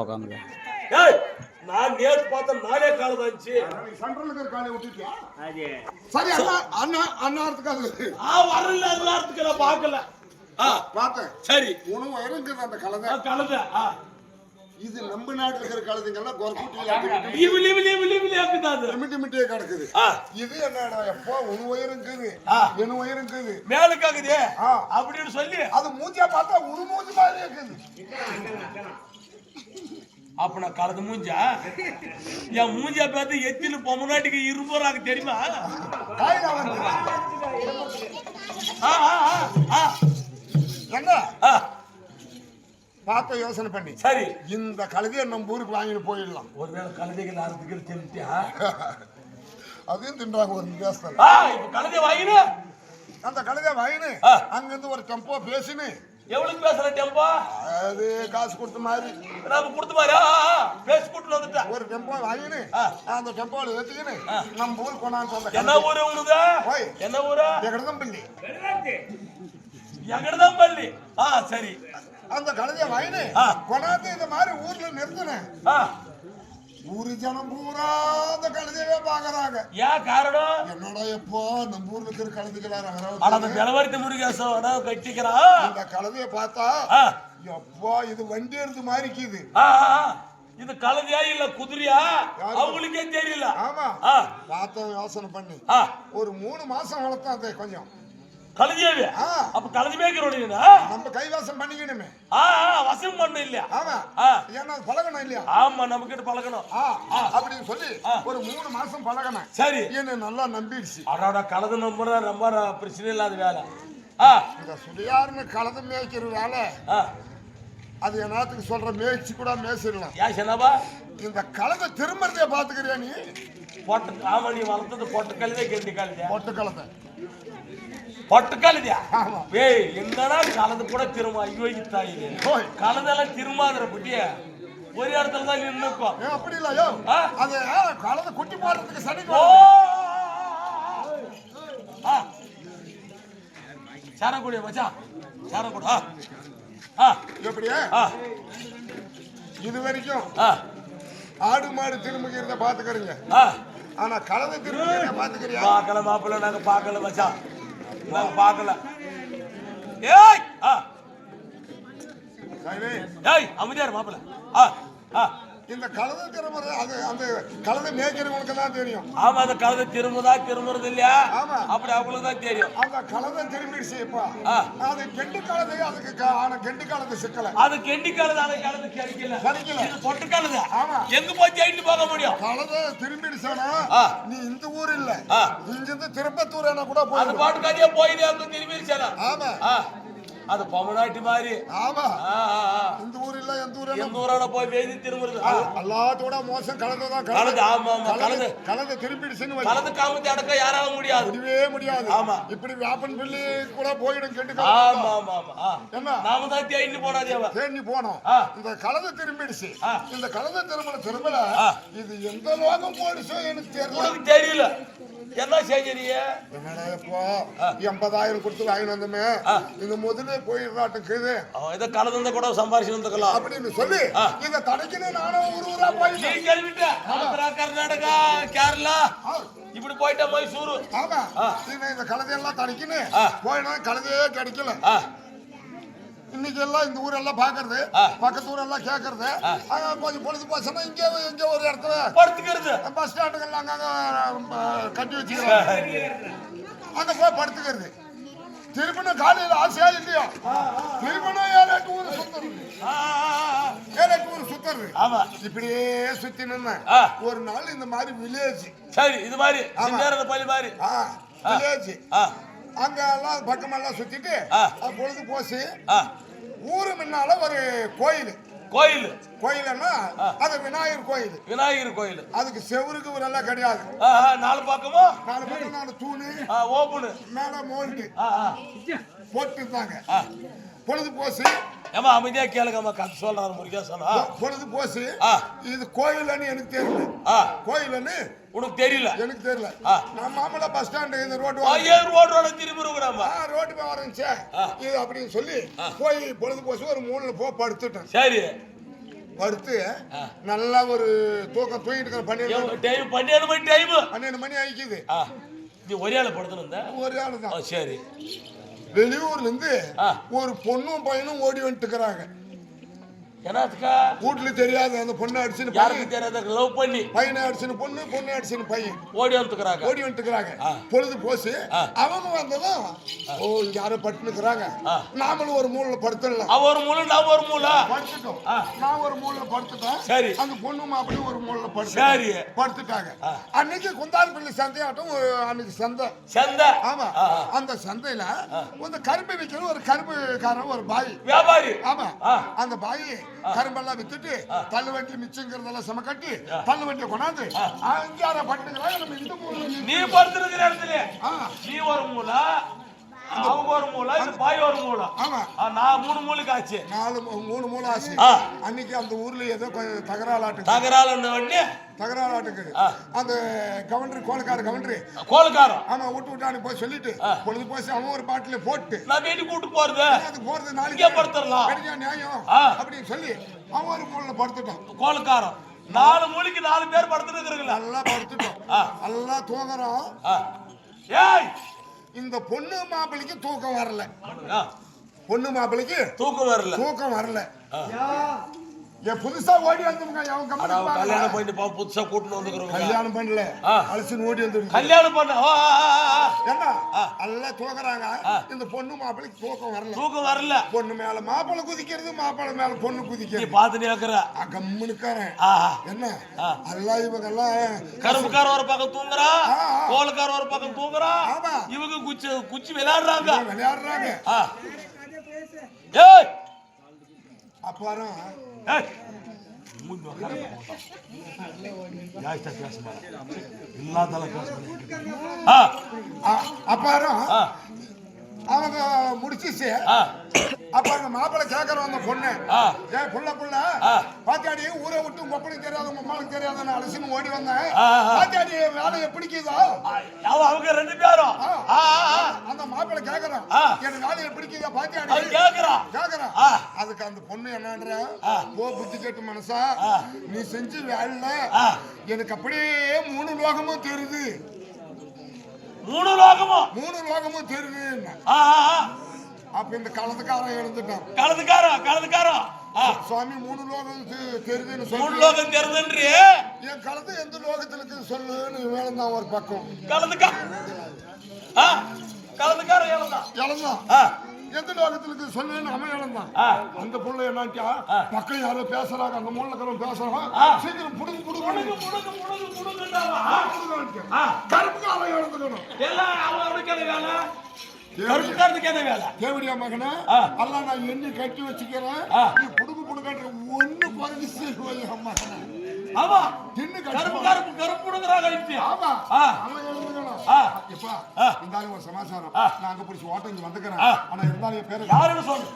உட்காந்துக்க ஏய், நான் நேத்து பார்த்தேன் நாலே காலம் இருந்துச்சு. சென்ட்ரல் இருக்கிற காலை விட்டுட்டியா? சரி அண்ணா அண்ணா அண்ணாத்துக்காக ஆ வரல எல்லாத்துக்கு நான் பார்க்கல. ஆ பார்த்தேன். சரி. உணவு இருக்குது அந்த கலந்த ஆ. இது நம்ம நாட்டுல இருக்கிற லீவு அது மிட்டி கிடக்குது. இது என்னடா எப்போ உன் உயிர் இருக்குது. என் உயிர் இருக்குது. மேலுக்காகுதே. அப்படின்னு சொல்லி. அது மூஞ்சியா பார்த்தா உரு மூஞ்சி மாதிரி இருக்குது. அப்ப நான் கலந்து மூஞ்சா? என் மூஞ்சா பார்த்து எத்தில பொம்மநாட்டுக்கு இரும்புறாங்க தெரியுமா? என்ன பார்த்த யோசனை பண்ணி. சரி. இந்த கழுதையை நம்ம ஊருக்கு வாங்கிட்டு போயிடலாம். ஒருவேளை கழுதைகள் அறுத்துக்கள் தெரிஞ்சியா அதையும் தின்றாங்க ஒரு ஆ இப்ப கழுதை வாங்கினு. அந்த கழுதையை வாங்கினு. அங்கிருந்து ஒரு டெம்போ பேசினு. எவ்வளவு பேசுற டெம்போ? அது காசு கொடுத்த மாதிரி. நாம கொடுத்து பாரு பேசி கூட்டு வந்துட்டேன். ஒரு டெம்போ வாங்கினு. அந்த டெம்போல ஏத்திக்கின்னு நம்ம ஊர் கொண்டாந்து வந்த என்ன ஊரு ஓய். என்ன ஊரு? எங்கதான் பள்ளி? ஆ சரி. அந்த கழுதையை ஆ. கொண்டாந்து இந்த மாதிரி ஊர்ல நிறுத்தினேன். ஊரு ஜனம் பூரா அந்த கழுதையவே பாக்குறாங்க ஏன் காரணம்? என்னடா எப்போ நம்ம ஊர்ல இருக்கிற கழுதைகளா அந்த ஜனவரி முருகேசன் கட்டிக்கிறான் இந்த கழுதைய பார்த்தா எப்பா இது வண்டி எடுத்து ஆ. இது கழுதையா இல்ல குதிரையா? அவங்களுக்கே தெரியல. ஆமா. ஆ, பார்த்தோம் யோசனை பண்ணி. ஒரு மூணு மாசம் வளர்த்தோம் அதை கொஞ்சம். கழுதையாவே. அப்ப கழுதி மேய்க்கிறோம் நம்ம கைவாசம் பண்ணிக்கணுமே. வசம் பண்ண இல்லையா? ஆமா. ஏன்னா பழகணும் இல்லையா? ஆமா நம்ம கிட்ட பழகணும். ஆ அப்படின்னு சொல்லி ஒரு மூணு மாசம் பழகினேன். சரி. என்ன நல்லா நம்பிடுச்சு. அடாடா கலந்து நம்புற ரொம்ப பிரச்சனை இல்லாத வேலை. ஆ. இந்த சுடியாருன்னு கலந்து மேய்க்கிற வேலை அது என்னத்துக்கு சொல்ற? மேய்ச்சி கூட மேய்ச்சிடலாம். ஏன் சின்னப்பா. இந்த கலதை திரும்பறதே பாத்துக்கிறியா நீ? பொட்டு ஆமா நீ வளர்த்தது பொட்டு கழுதே கெண்டி கழுதே. பொட்டு ஆமா. ஏய் என்னடா கலந்து கூட திரும்ப ஐயோ தாயிலே ஓய். கலந்தெல்லாம் திரும்பாதுற குட்டிய ஒரு இடத்துல தான் நின்னுக்கும் அப்படி இல்ல யோ. ஆ. அது கலதை குட்டி போடுறதுக்கு சனி சாரக்கூடிய மச்சான். சாரக்கூட. எப்படியே? இது வரைக்கும் ஆடு மாடு திரும்புகிறத பாத்துக்கிறீங்க ஆனா கலதை திரும்புகிறத பாத்துக்கிறியா பார்க்கல மாப்பிள்ள நாங்க பார்க்கல மச்சான். நாங்க பார்க்கல. ஏய் ஆ. ஏய் அமைதியார் மாப்பிள்ள. ஆ ஆ. இந்த கலதை திரும்புறது அது அந்த கலதை மேய்க்கிறவங்களுக்கு தான் தெரியும். ஆமா அந்த கழுதை திரும்புதா திரும்புறது இல்லையா? ஆமா. அப்படி அவங்களுக்கு தான் தெரியும். அந்த கலதை திரும்பிடுச்சு இப்ப. அது கெண்டு கலதை அதுக்கு ஆனா கெண்டு கலதை சிக்கல. அது கெண்டி கழுது அதை கழுது கிடைக்கல. கிடைக்கல. இது பொட்டு கழுது. ஆமா. எங்க போய் ஜெயிட்டு போக முடியும்? கலதை திரும்பிடுச்சானா. நீ இந்த ஊர் இல்ல. இங்கிருந்து திருப்பத்தூர் என்ன கூட அது போயிடும். பாட்டுக்காரியா போயிடு அங்க திரும்பிடுச்சானா ஆமா. ஆ. அது பொம்மநாட்டி மாதிரி. ஆமா. இந்த ஊர் இல்ல எந்த ஊர் எந்த ஊரோட போய் வேதி திரும்புறது? எல்லாத்தோட மோசம் கலதை தான் கழுது ஆமா ஆமா கழுது கலதை திரும்பிடுச்சுன்னு. கலந்து காமத்தை அடக்க யாரால முடியாது? முடியவே முடியாது. ஆமா. இப்படி வியாபன் பில்லி கூட போயிடும் கெண்டு ஆமா ஆமா ஆமா. என்ன? நாம தான் தேடி போனாதே அவ. தேடி போனோம். இந்த கலதை திரும்பிடுச்சு. இந்த கலதை திரும்பல திரும்பல. இது எந்த லோகம் போயிடுச்சோ எனக்கு தெரியல. தெரியல. என்ன இப்போ எண்பதாயிரம் கொடுத்து வாங்கி வந்தோமே. இந்த முதலே போயிடுறாட்டுக்குது ஏதோ கலந்து கூட சம்பாரிச்சு வந்துக்கலாம் அப்படின்னு சொல்லி. இதை தடைக்கணும் நானும் ஊர் ஊரா நீ போயிட்டேன் கேள்விட்ட ஆந்திரா கர்நாடகா கேரளா. இப்படி போயிட்ட மைசூரு. ஆமா. இந்த கழுதையெல்லாம் தடைக்கணும் ஆ. போயினா கழுதையே கிடைக்கல. இன்னைக்கு எல்லாம் இந்த ஊரெல்லாம் பாக்குறது. பக்கத்து ஊரெல்லாம் கேட்கறது அங்க கொஞ்சம் பொழுது போச்சுன்னா இங்க இங்க ஒரு இடத்துல படுத்துக்கிறது. பஸ் ஸ்டாண்டுகள்ல அங்கங்க அஹ், கட்டி வச்சுக்கிறாங்க. அங்க போய் படுத்துக்கிறது. திருப்பினும் காலையில ஆசையா இல்லையா? திருப்பினும் ஏழு எட்டு ஊர் சுத்துறது. ஆ, ஆ, ஆ. ஏழு எட்டு ஊர் சுத்துறது. ஆமா. இப்படியே சுத்தி நின்ன. ஒரு நாள் இந்த மாதிரி வில்லேஜ் சரி இது மாதிரி பள்ளி மாதிரி. வில்லேஜ் அங்க எல்லாம் பக்கமெல்லாம் சுத்திட்டு பொழுது போச்சு. ஊரு முன்னால ஒரு கோயில். கோயில். கோயில்னா அது விநாயகர் கோயில். விநாயகர் கோயில். அதுக்கு செவருக்கு ஒரு எல்லாம் கிடையாது. நாலு பக்கமும் நாலு பக்கம் நாலு தூணு. ஆ, ஓப்பனு மேல மோல்டு. போட்டுருந்தாங்க. பொழுது போச்சு ஏமா அமைதியா கேளுங்கம்மா கதை சொல்றாரு முருகேசனா பொழுது போச்சு. இது கோயிலன்னு எனக்கு தெரியல ஆ. கோயிலன்னு உனக்கு தெரியல. எனக்கு தெரியல. நான் மாமலா பஸ் ஸ்டாண்டு இந்த ரோடு ஐயே ரோடு திரும்பி இருக்கிறாமா ரோட்டு போய் ஆ. இது அப்படின்னு சொல்லி போய் பொழுது போச்சு ஒரு மூணுல போ படுத்துட்டேன். சரி. படுத்து. நல்லா ஒரு தூக்கம் தூங்கிட்டு இருக்கிற பன்னெண்டு டைம் பன்னெண்டு மணி டைம் பன்னெண்டு மணி ஆயிக்குது. நீ ஒரே ஆளு படுத்துன்னு ஒரு ஆளு தான். சரி. வெளியூர்ல இருந்து. ஒரு பொண்ணும் பையனும் ஓடி வந்துட்டு இருக்கிறாங்க என்னத்துக்கா? வீட்டுல தெரியாது அந்த பொண்ணு அடிச்சுன்னு யாருக்கு தெரியாத? லவ் பண்ணி. பையனை அடிச்சுன்னு பொண்ணு பொண்ணு அடிச்சுன்னு பையன். ஓடி வந்துக்கிறாங்க ஓடி ஆ. பொழுது போச்சு. அவங்க வந்ததும் ஓ இங்க யாரோ பட்டு இருக்கிறாங்க ஆ. நாமளும் ஒரு மூலைல படுத்துடலாம். அவ ஒரு மூலை நான் ஒரு மூலை படுத்துட்டோம். நான் ஒரு மூலைல படுத்துட்டேன் சரி. அந்த பொண்ணு மாப்பிளையும் ஒரு மூலைல படுத்து சரி. படுத்துட்டாங்க. அன்னைக்கு குந்தான்பள்ளி சந்தையாட்டம் ஒரு அன்னைக்கு சந்தை. சந்தை. ஆமா. அந்த சந்தையில இந்த கரும்பு விற்கிற ஒரு கரும்புக்காரன் ஒரு பாய். வியாபாரி. ஆமா. அந்த பாய் கரும்பெல்லாம் வித்துட்டு தள்ளு வண்டி மிச்சங்கிறதெல்லாம் சம கட்டி தள்ளு வண்டியை கொண்டாந்து அஞ்சாறு பட்டுக்கிறாங்க நம்ம மூலையில நீ படுத்துருக்கிற இடத்துல. நீ ஒரு மூலை அவங்க ஒரு பாய் ஒரு மூலை ஆமா. நான் மூணு மூலைக்கு ஆச்சு. நாலு மூணு மூணு ஆசை ஆ. அன்னைக்கு அந்த ஊர்ல ஏதோ தகராளாட்டு தகராறு உடனே தகராளாட்டுக்கு. அந்த கவுண்டர் கோலக்கார கவுண்டர். கோல்காரம் ஆமா விட்டு விட்டானு போய் சொல்லிட்டு. பொழுது போச்சு அவன் ஒரு பாட்டில போட்டு. நான் வீட்டுக்கு கூட்டு போறது. அது போறது நாளைக்கு. படுத்துடலாம். கிடைச்சா நியாயம். அப்படின்னு சொல்லி அவன் ஒரு படுத்துட்டான். கோல்காரம் நாலு மூலைக்கு நாலு பேர் படுத்துட்டு இருக்கிறீங்களா? நல்லா படுத்துட்டோம். நல்லா தூங்குறோம். ஏய்! இந்த பொண்ணு மாப்பிளைக்கு தூக்கம் வரல. பொண்ணு மாப்பிளைக்கு தூக்கம் வரல. தூக்கம் வரல. என் புதுசா ஓடி வந்துருங்க. அவன் கல்யாணம் பண்ணிட்டு பா புதுசா கூட்டிட்டு வந்துக்கிறவங்க கல்யாணம் பண்ணல. அலசின்னு ஓடி வந்துருக்கு கல்யாணம் பண்ண என்ன நல்லா தூங்குறாங்க இந்த பொண்ணு மாப்பிளைக்கு தூக்கம் வரல. தூக்கம் வரல. பொண்ணு மேல மாப்பிளை குதிக்கிறது மாப்பிளை மேல பொண்ணு குதிக்கிறது. பாத்துட்டு இருக்கிற. கம்முனுக்காரன் என்ன. எல்லாம் இவங்க எல்லாம் கரும்புக்கார ஒரு பக்கம் தூங்குறா. கோலுக்கார ஒரு பக்கம் தூங்குறா. இவங்க குச்சி குச்சி விளையாடுறாங்க. விளையாடுறாங்க. ஏய்! அப்புறம் பேச மாட்டேன். இல்லாதெல்லாம் பேச மாட்டேன். ஆ அ- அப்புறம் அவங்க முடிச்சிச்சு அப்ப அந்த மாப்பிள்ளை கேக்குறோம் அந்த பொண்ணு. ஏன் புள்ள புள்ள ஆ. பாத்தியாடி ஊரை விட்டு உங்க தெரியாத உங்க அம்மாவுக்கு தெரியாத நான் அலசின்னு ஓடி வந்தேன். பாத்தியாடி வேலையை பிடிக்குதா அவ அவங்க ரெண்டு பேரும். அந்த மாப்பிள்ளை கேக்குறான். எனக்கு வேலையை பிடிக்குதா பாத்தியாடி அவன் கேக்குறான் கேக்குறான். அதுக்கு அந்த பொண்ணு என்னன்ற. போ புத்தி கேட்டு மனசா. நீ செஞ்சு வேலை. எனக்கு அப்படியே மூணு லோகமும் தெரியுது மூணு லோகமும் மூணு லோகமும் தெரியுது. அப்ப இந்த காலத்துக்காரன் எழுந்துட்டான். கலந்துக்காரன் கலந்துக்காரன் சுவாமி மூணு லோகம் தெரியுதுன்னு மூணு சொல்லி. லோகம் தெரியுதுன்றி என் கலந்து எந்த லோகத்துல சொல்லுன்னு வேலைந்தான் ஒரு பக்கம். கலந்துக்கா கலந்துக்காரன் இழந்தான் இழந்தான் எந்த லோகத்துல இருக்குது சொல்லுன்னு அவன் இழந்தான் ஆ. அந்த புள்ள என்னாட்டியா. பக்கம் யாரோ பேசுறாங்க அந்த மூலக்கரம் பேசுறான் ஆ. சீக்கிரம் புடுங்க புடுங்க. முடுங்கு முடுங்கு முடுங்கு முடுங்குன்றாவா? ஆ கருப்புக்காரன் இழந்துக்கணும் எல்லாம் என்ன வேலை? கருப்புக்காரனுக்கு என்ன வேலை? தேவடியா மகனே ஆ. எல்லாம் நான் எண்ணி கட்டி வச்சுக்கிறேன். நீ புடுங்க புடுங்கன்ற ஒண்ணு குறைஞ்சு மகனே ஆமா. தின்னு கருப்பு கருப்பு கருப்பு முடுங்குறாங்க இப்படி ஆமா. ஆ. அவன் எழுந்துக்கணும் ஆ. இப்ப ஆ. இருந்தாலும் ஒரு சமாச்சாரம். நான் அங்க பிடிச்சி ஓட்டம் இங்க வந்துக்கிறேன். ஆனா இருந்தாலும் பேரு யாருன்னு சொல்லு.